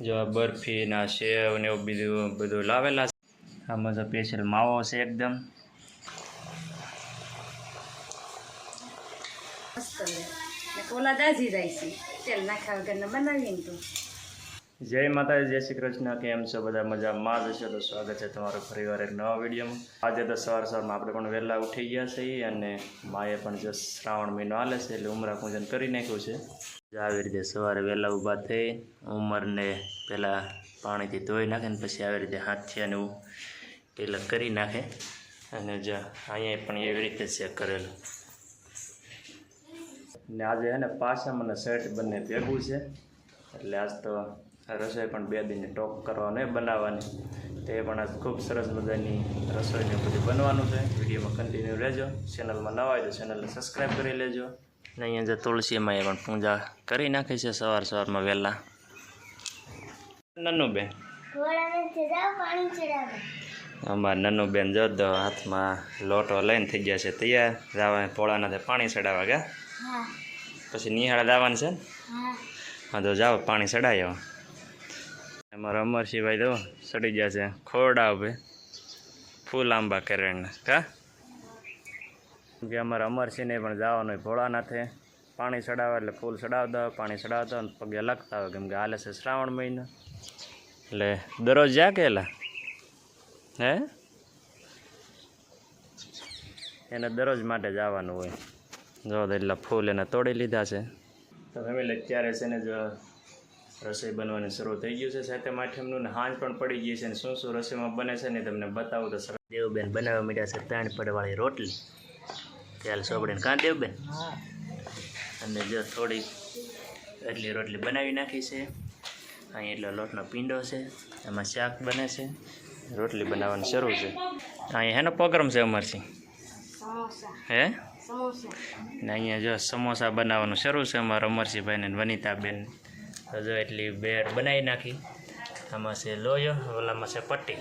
જો બરફીના સેવ ને એવું બીજું બધું લાવેલા છે. આમાં તો સ્પેશિયલ માવો છે એકદમ. મસ્ત લે ને કોલા દાજી જાય છે. તેલ નાખ્યા વગરના બનાવીએ ને તો. જય માતાજી, જય શ્રી કૃષ્ણ. કેમ છો બધા? મજામાં જ હશે? તો સ્વાગત છે તમારું ફરીવાર એક નવા વિડીયોમાં. આજે તો સવાર સવારમાં આપણે પણ વહેલા ઉઠી ગયા છીએ અને માએ પણ જો શ્રાવણ મહિનો હાલે છે એટલે ઉમરા પૂજન કરી નાખ્યું છે. આવી રીતે સવારે વહેલા ઊભા થઈ, ઉંમરને પહેલાં પાણીથી ધોઈ નાખે ને પછી આવી રીતે હાથથી અને તિલક કરી નાખે. અને જો અહીંયા પણ એવી રીતે ચેક કરેલું. ને આજે હે ને પાછા મને શર્ટ બંને ભેગું છે. એટલે આજ તો રસોઈ પણ બે દિનની ટોક કરવાની બનાવવાની. તે પણ આજ ખૂબ સરસ મજાની રસોઈને બધું બનવાનું છે. વિડીયોમાં કન્ટિન્યુ રહેજો. ચેનલમાં નવા હોય તો ચેનલને સબસ્ક્રાઈબ કરી લેજો. ને અહીંયા જે તુલસીમાં એ પણ પૂજા કરી નાખી છે સવાર સવારમાં વહેલા. નન્નું બેન? અમારા નન્નું બેન જો હાથમાં લોટો લઈને થઈ ગયા છે તૈયાર. જવા પોળાના પાણી ચડાવવા ગયા. પછી નિહાળા દાવાનું છે ને? હા. તો જાઓ પાણી ચડાવી આવો અમારા અમરસિંહભાઈ તો સડી ગયા છે ખોરડા ઉભે. ફૂલ આંબા કેરેણના કા? કે અમારા અમરસિંહને પણ જવાનું હોય ભોળાનાથે. પાણી ચડાવે એટલે ફૂલ ચડાવતા હોય પાણી ચડાવતા હોય પગે લખતા હોય. કેમ કે હાલે છે શ્રાવણ મહિનો. એટલે દરરોજ જ્યાં કેલા હે? એને દરરોજ માટે જવાનું હોય. જો એટલા ફૂલ એને તોડી લીધા છે. તો ફેમિલી અત્યારે છે ને જો રસોઈ બનવાની શરૂ થઈ ગયું છે. સાથે માઠમનું ને હાંજ પણ પડી ગઈ છે અને શું શું રસોઈમાં બને છે ને તમને બતાવું તો સરસ. દેવબેન બનાવવા માંડ્યા છે ત્રણ પડવાળી રોટલી. તેલ સોબડીને કાં દેવબેન. અને જો થોડી એટલી રોટલી બનાવી નાખી છે. અહીં એટલો લોટનો પીંડો છે. એમાં શાક બને છે. રોટલી બનાવવાનું શરૂ છે. અહીં હેનો પ્રોગ્રામ છે અમરસિંહ હે? ને અહીંયા જો સમોસા બનાવવાનું શરૂ છે અમારા અમરસિંહભાઈને વનિતાબેન. તો જો એટલી બેડ બનાવી નાખી. આમાં છે લોયો ઓલામાં છે પટ્ટી.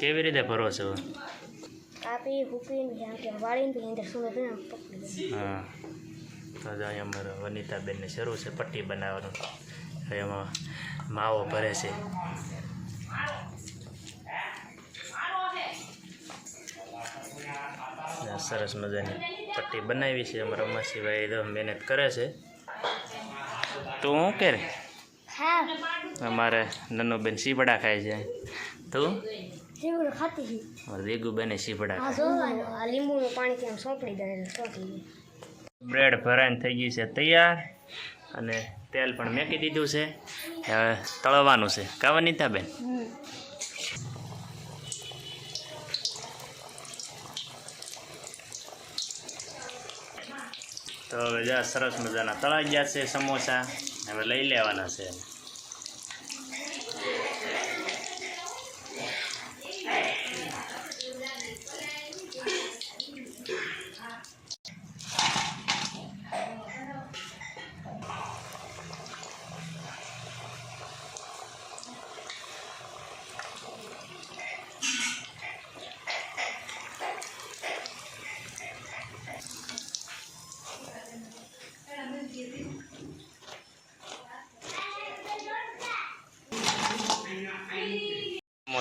કેવી રીતે ભરો છો? કાપી વાળીને અંદર હા. તો અહીંયા અમારા વનિતાબેનને શરૂ છે પટ્ટી બનાવવાનું. એમાં માવો ભરે છે. સરસ મજાની પટ્ટી બનાવી છે. અમારા અમરસિંહભાઈ તો મહેનત કરે છે. તું શું કે હા. અમારે નન્નુબેન શીપડા ખાય છે. તું? હા જો આ લીંબુનું પાણી કેમ સોંપડી દે બ્રેડ ભરાઈને થઈ ગઈ છે તૈયાર. અને તેલ પણ મેકી દીધું છે. હવે તળવાનું છે. કાવા નીતાબેન તો હવે જા સરસ મજાના તળાઈ ગયા છે સમોસા. હવે લઈ લેવાના છે.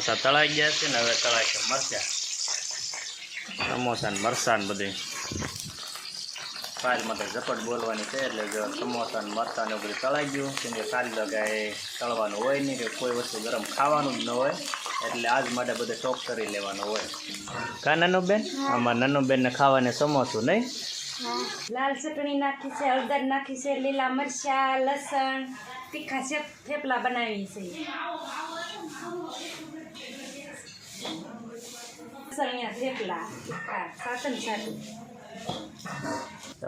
સમોસા તળાઈ ગયા છે ને હવે તળાય છે મરચા. સમોસા ને મરસાન ને બધું ફાઇલમાં તો ઝપટ બોલવાની છે એટલે જો સમોસા ને મરચા ને બધું તળાઈ ગયું, કેમ કે કાલે લગાએ તળવાનું હોય નહીં કે કોઈ વસ્તુ ગરમ ખાવાનું જ ન હોય, એટલે આજ માટે બધે ટોપ કરી લેવાનું હોય. કા નાનું બેન આમાં નાનું બેનને ખાવાને સમોસું નહીં? લાલ ચટણી નાખી છે, હળદર નાખી છે, લીલા મરચા, લસણ, તીખા છે થેપલા બનાવી છે. થેપલા સાતન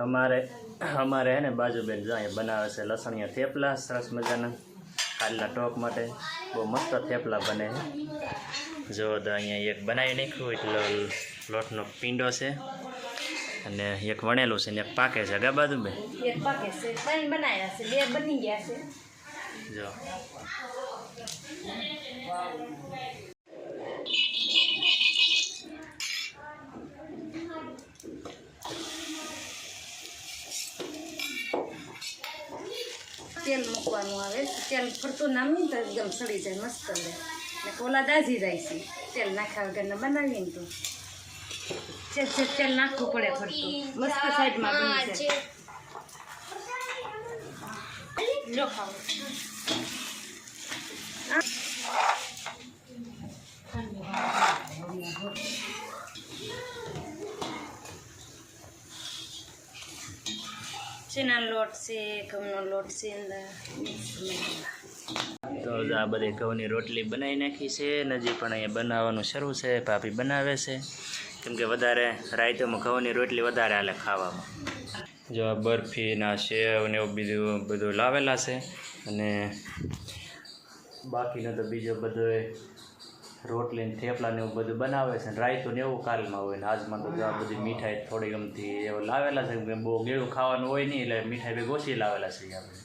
અમારે અમારે હે ને બાજુબેન જો અહીંયા બનાવે છે લસણિયા થેપલા સરસ મજાના. કાલના ટોક માટે બહુ મસ્ત થેપલા બને છે. જો તો અહીંયા એક બનાવી નાખ્યું એટલે લોટનો પીંડો છે. અને એક વણેલું છે ને એક પાકે છે ગા બાજુબેન? એક પાકે છે બનાવ્યા છે બે બની ગયા છે. જો. તેલ મૂકવાનું આવે. તેલ ફરતું નામીને તો એકદમ સડી જાય મસ્ત લે. ને કોલા દાઝી જાય છે. તેલ નાખ્યા વગરના બનાવીએ ને તો. છે છે તેલ નાખવું પડે ફરતું. મસ્ત સાઈડમાં બની જાય. લો ખાઓ તો આ બધી ઘઉંની રોટલી બનાવી નાખી છે, ને હજી પણ અહીંયા બનાવવાનું શરૂ છે, ભાભી બનાવે છે. કેમ કે વધારે રાયતોમાં ઘઉંની રોટલી વધારે હાલે ખાવામાં. જો આ બરફીના સેવ ને એવું બીજું બધું લાવેલા છે, અને બાકીનો તો બીજો બધો રોટલી ને થેપલા ને એવું બધું બનાવે છે રાયતું ને એવું કાલમાં હોય ને આજમાં તો આ બધી મીઠાઈ થોડી ગમતી એવું લાવેલા છે બહુ ગેળું ખાવાનું હોય નહીં એટલે મીઠાઈ બી ઓછી લાવેલા છે આપણે.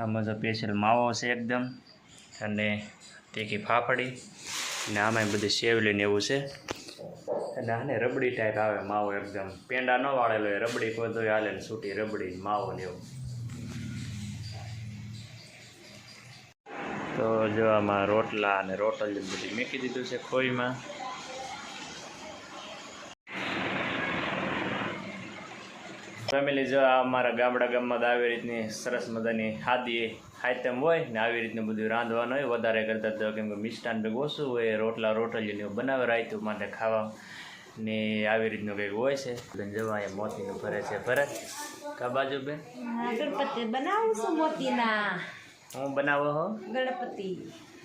આમાં તો સ્પેશિયલ માવો છે એકદમ અને તીખી ફાફડી ને આમાં બધી સેવલી ને એવું છે. અને આને રબડી ટાઈપ આવે માવો એકદમ. પેંડા ન વાળેલો હોય, રબડી કોઈ તો હાલે ને છૂટી રબડી માવો ને એવું. તો જો આમાં રોટલા અને રોટલ બધી મેકી દીધું છે ખોઈમાં. ફેમિલી જો અમારા ગામડા ગામમાં આવી રીતની સરસ મજાની ખાદી આઈટમ હોય ને આવી રીતનું બધું રાંધવાનું હોય, વધારે કરતા તો કેમ કે મિષ્ટાન ભેગ ઓછું હોય, રોટલા રોટલી ને બનાવે રાયતું માટે ખાવા ને આવી રીતનું કંઈક હોય છે. જવા એ મોતીનું ભરે છે ભરત કા બાજુ બેન? ગણપતિ બનાવું છું મોતીના. હું બનાવો હો? ગણપતિ.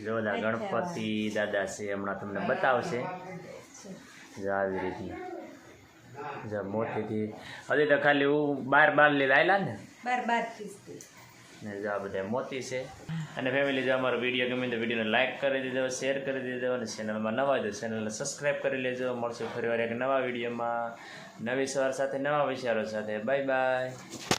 જોદા ગણપતિ દાદા છે હમણાં તમને બતાવશે. જો આવી રીતે જો મોતીથી હજી તો ખાલી હું બાર બાર લીધા આવેલા ને? બાર બાર ને જો આ બધા મોતી છે. અને ફેમિલી જો અમારો વીડિયો ગમે તો વિડીયોને લાઇક કરી દેજો શેર કરી દેજો અને ચેનલમાં નવા હોય તો ચેનલને સબસ્ક્રાઈબ કરી લેજો. મળશું ફરીવાર એક નવા વિડીયોમાં. નવી સવાર સાથે નવા વિચારો સાથે. Bye bye